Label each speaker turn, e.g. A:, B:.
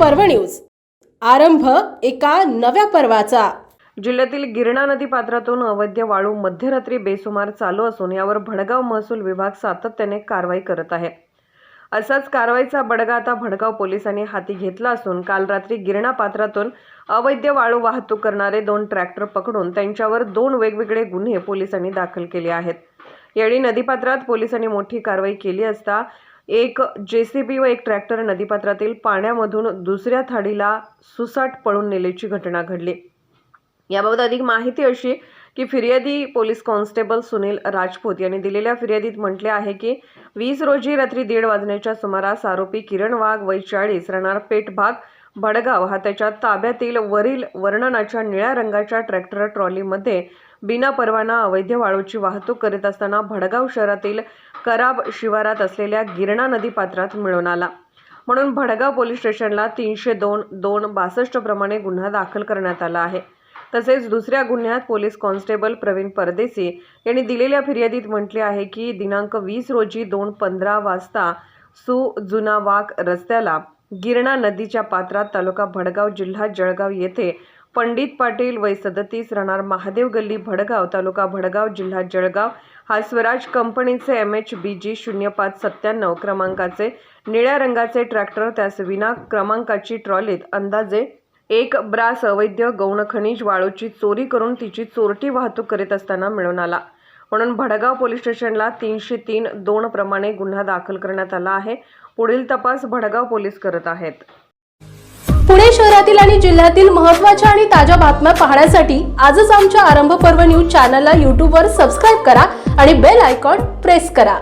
A: पर्व न्यूज. आरंभ एका नव्या पर्वाचा.
B: जिल्ह्यातील गिरणा नदी पात्रातून अवैध वाळू मध्यरात्री बेसुमार चालू असून यावर भडगाव महसूल विभाग सातत्याने कारवाई करत आहे. असाच कारवाईचा बडगा आता भडगाव पोलिसांनी हाती घेतला असून काल रात्री गिरणा पात्रातून अवैध वाळू वाहतूक करणारे दोन ट्रॅक्टर पकडून त्यांच्यावर दोन वेगवेगळे गुन्हे पोलिसांनी दाखल केले आहेत. यावेळी नदीपात्रात पोलिसांनी मोठी कारवाई केली असता एक जे सी बी व एक ट्रॅक्टर नदीपात्रातील पाण्यामधून दुसऱ्या थाडीला सुसाट पळून नेल्याची घटना घडली. याबाबत अधिक माहिती अशी की फिर्यादी पोलीस कॉन्स्टेबल सुनील राजपूत यांनी दिलेल्या फिर्यादीत म्हटले आहे की वीस रोजी रात्री दीड वाजण्याच्या सुमारास आरोपी किरण वाघ वय चाळीस राहणार पेठ भाग भडगाव हा त्याच्या ताब्यातील वरील वर्णनाच्या निळ्या रंगाच्या ट्रॅक्टर ट्रॉलीमध्ये बिना परवाना अवैध वाळूची वाहतूक करीत असताना भडगाव शहरातील कराब शिवारात असलेल्या गिरणा नदी पात्रात मिळून आला. म्हणून भडगाव पोलीस स्टेशनला तीनशे दोन दोन बासष्ट प्रमाणे गुन्हा दाखल करण्यात आला आहे. तसेच दुसऱ्या गुन्ह्यात पोलीस कॉन्स्टेबल प्रवीण परदेसी यांनी दिलेल्या फिर्यादीत म्हटले आहे की दिनांक वीस रोजी दोन पंधरा वाजता सु जुना वाक रस्त्याला गिरणा नदीच्या पात्रात तालुका भडगाव जिल्हा जळगाव येथे पंडित पाटील वय सदतीस राहणार महादेव गल्ली भडगाव तालुका भडगाव जिल्हा जळगाव. हा स्वराज कंपनीचे एम एच बी जी शून्य पाच सत्त्याण्णव क्रमांकाचे निळ्या रंगाचे ट्रॅक्टर त्यास विना क्रमांकाची ट्रॉलीत अंदाजे एक ब्रास अवैध गौण खनिज वाळूची चोरी करून तिची चोरटी वाहतूक करीत असताना मिळून आला. म्हणून भडगाव पोलीस स्टेशनला तीनशे तीन दोन प्रमाणे गुन्हा दाखल करण्यात आला आहे. पुढील तपास भडगाव पोलीस करत आहेत.
A: पुणे शहरातील आणि जिल्ह्यातील महत्त्वाच्या आणि ताज्या बातम्या पाहण्यासाठी आजच आमच्या आरंभ पर्व न्यूज चॅनलला यूट्यूबवर सबस्क्राईब करा आणि बेल आयकॉन प्रेस करा.